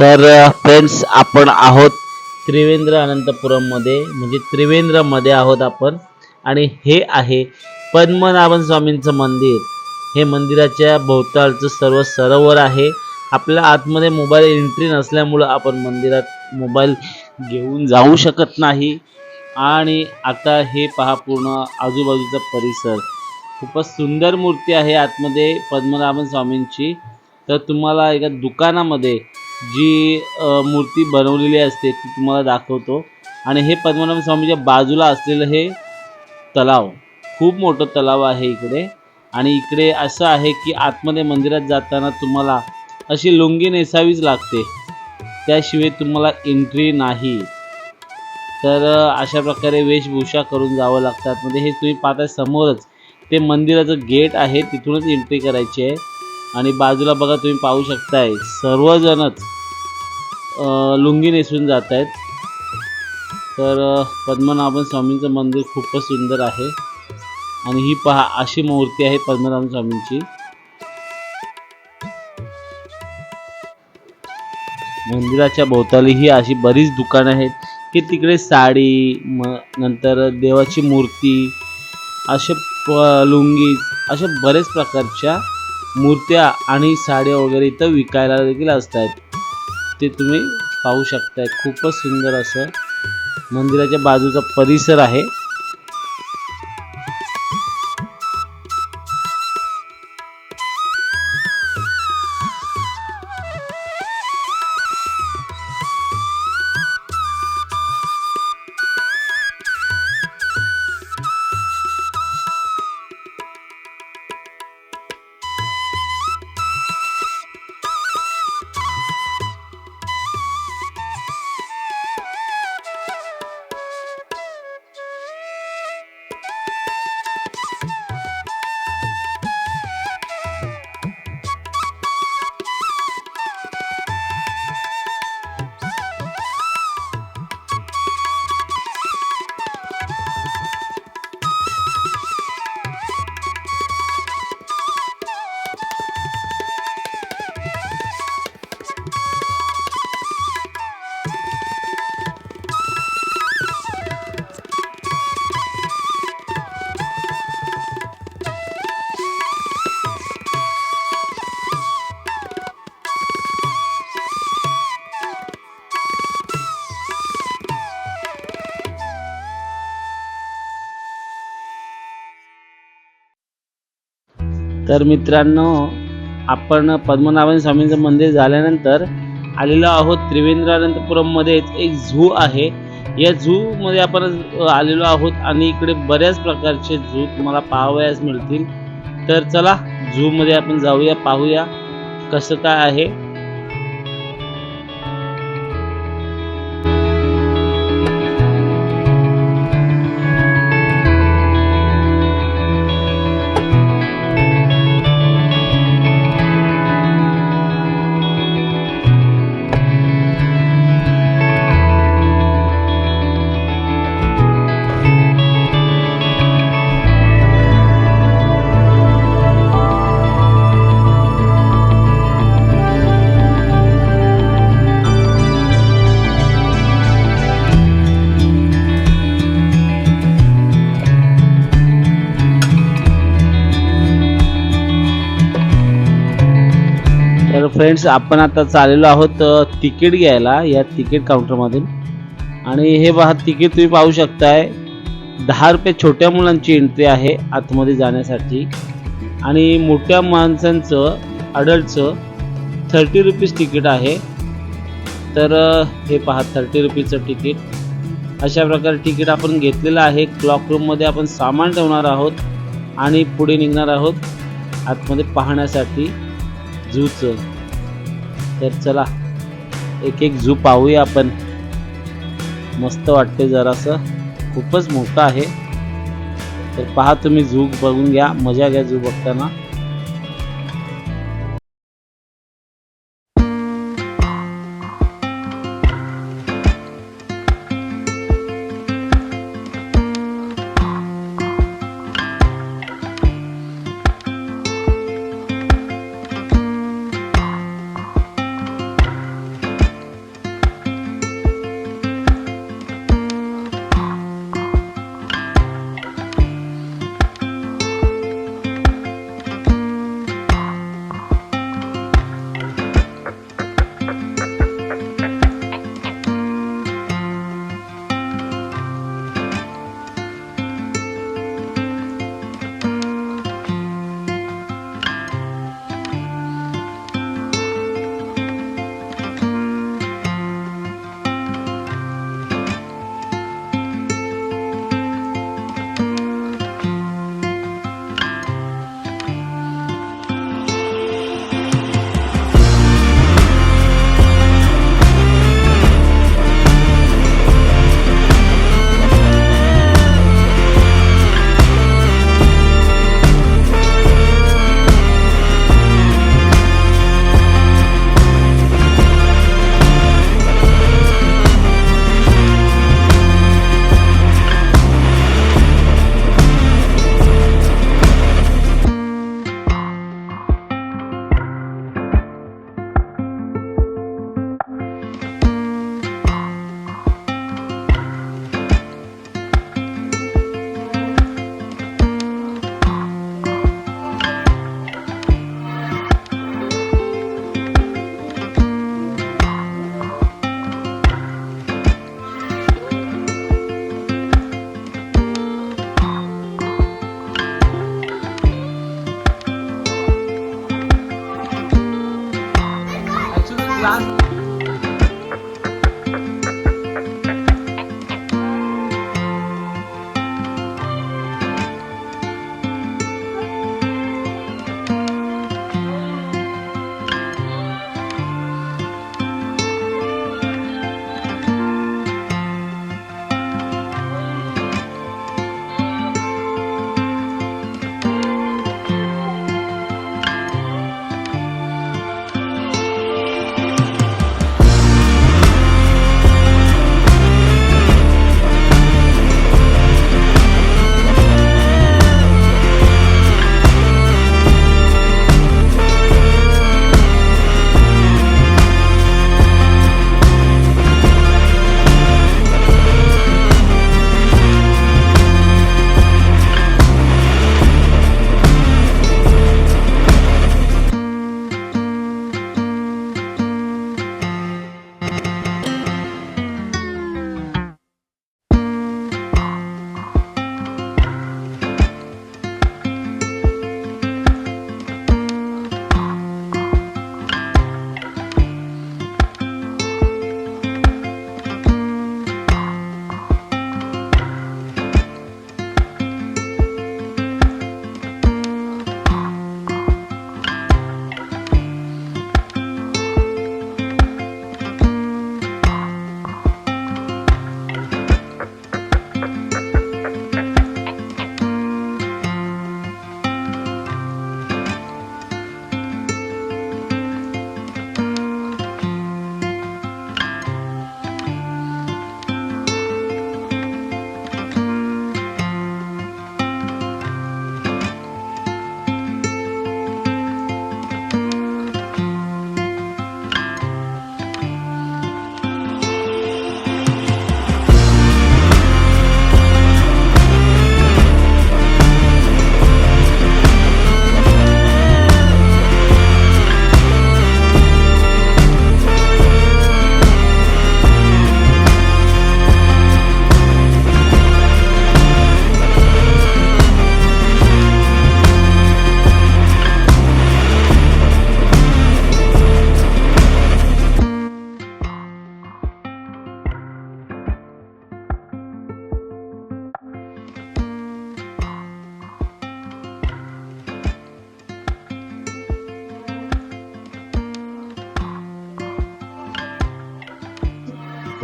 तर फ्रेंड्स आपण आहोत म्हणजे त्रिवेंद्र अनंतपुरममध्ये म्हणजे त्रिवेंद्रमध्ये आहोत आपण. आणि हे आहे पद्मनाभन स्वामींचं मंदिर. हे मंदिराच्या भोवतालचं सर्व सरोवर आहे. आपल्या आतमध्ये मोबाईल एंट्री नसल्यामुळं आपण मंदिरात मोबाईल घेऊन जाऊ शकत नाही. आणि आता हे पहा पूर्ण आजूबाजूचा परिसर. खूपच सुंदर मूर्ती आहे आतमध्ये पद्मनाभन स्वामींची. तर तुम्हाला एका दुकानामध्ये जी मूर्ती बनवलेली असते ती तुम्हाला दाखवतो. आणि हे पद्मनाभ स्वामीच्या बाजूला असलेलं हे तलाव. खूप मोठं तलाव आहे इकडे. आणि इकडे असं आहे की आतमध्ये मंदिरात जाताना तुम्हाला अशी लुंगी नेसावीच लागते. त्याशिवाय तुम्हाला एंट्री नाही. तर अशा प्रकारे वेशभूषा करून जावं लागतं. आतमध्ये हे तुम्ही पाहता समोरच ते मंदिराचं गेट आहे तिथूनच एंट्री करायची आहे. आणि बाजूला बघा तुम्ही पाहू शकताय सर्वजणच लुंगी नेसून जात आहेत तर पद्मनाभन स्वामींचं मंदिर खूपच सुंदर आहे. आणि ही पहा अशी मूर्ती आहे पद्मनाभन स्वामींची. मंदिराच्या भोवताली ही अशी बरीच दुकानं आहेत. की तिकडे साडी म नंतर देवाची मूर्ती असे प लुंगी अशा बरेच प्रकारच्या मूर्त्या आणि साड्या वगैरे इथं विकायला देखील असतात ते तुम्ही पाहू शकताय. खूपच सुंदर असं मंदिराच्या बाजूचा परिसर आहे. तर मित्रांनो आपण पद्मनाभन स्वामींचं मंदिर झाल्यानंतर आलेलो आहोत त्रिवेंद्रानंतपुरममध्ये. एक झू आहे. या झूमध्ये आपण आलेलो आहोत आणि इकडे बऱ्याच प्रकारचे झू तुम्हाला पाहावयास मिळतील. तर चला झूमध्ये आपण जाऊया पाहूया कसं काय आहे. फ्रेंड्स आपण आता चाललेलो आहोत तिकीट घ्यायला या तिकीट काउंटरमधून. आणि हे पहा तिकीट तुम्ही पाहू शकताय. दहा रुपये छोट्या मुलांची एंट्री आहे आतमध्ये जाण्यासाठी. आणि मोठ्या माणसांचं अडल्टचं थर्टी रुपीज तिकीट आहे. तर हे पहा थर्टी रुपीजचं तिकीट. अशा प्रकारे तिकीट आपण घेतलेलं आहे. क्लॉक रूममध्ये आपण सामान ठेवणार आहोत आणि पुढे निघणार आहोत आतमध्ये पाहण्यासाठी. झूचं. तर चला एक एक झू पाहूया आपण. मस्त वाटते जरासं. खूपच मोठं आहे. तर पहा तुम्ही झू बघून घ्या मजा घ्या झू बघताना.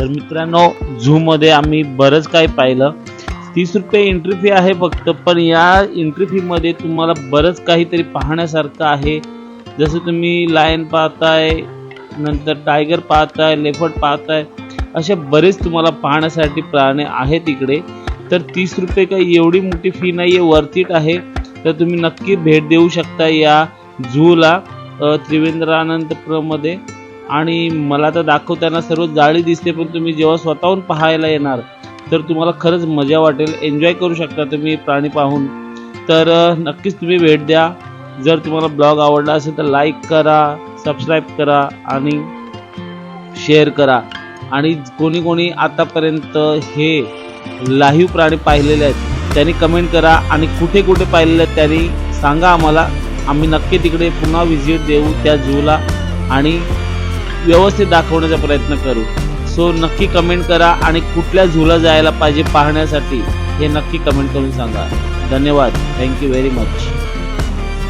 तर मित्रांनो झूमध्ये आम्ही बरंच काही पाहिलं. तीस रुपये एंट्री फी आहे फक्त पण या एंट्री फीमध्ये तुम्हाला बरंच काहीतरी पाहण्यासारखं आहे. जसं तुम्ही लायन पाहताय नंतर टायगर पाहताय लेफर्ड पाहताय असे बरेच तुम्हाला पाहण्यासाठी प्राणी आहेत इकडे. तर तीस रुपये काही एवढी मोठी फी नाही आहे वर्थ आहे. तर तुम्ही नक्की भेट देऊ शकता या झूला त्रिवेंद्रानंतपुरममध्ये आणि मला तर दाखवताना सर्व जाळी दिसते पण तुम्ही जेव्हा स्वतःहून पाहायला येणार तर तुम्हाला खरंच मजा वाटेल. एन्जॉय करू शकता तुम्ही प्राणी पाहून. तर नक्कीच तुम्ही भेट द्या. जर तुम्हाला ब्लॉग आवडला असेल तर लाईक करा सबस्क्राईब करा आणि शेअर करा. आणि कोणी कोणी आतापर्यंत हे लाईव्ह प्राणी पाहिलेले आहेत त्यांनी कमेंट करा आणि कुठे कुठे पाहिलेले आहेत त्यांनी सांगा आम्हाला. आम्ही नक्की तिकडे पुन्हा व्हिजिट देऊ त्या झूला आणि व्यवस्थित दाखवण्याचा प्रयत्न करू. सो नक्की कमेंट करा आणि कुठल्या झूला जायला पाहिजे पाहण्यासाठी हे नक्की कमेंट करून सांगा. धन्यवाद. Thank you very much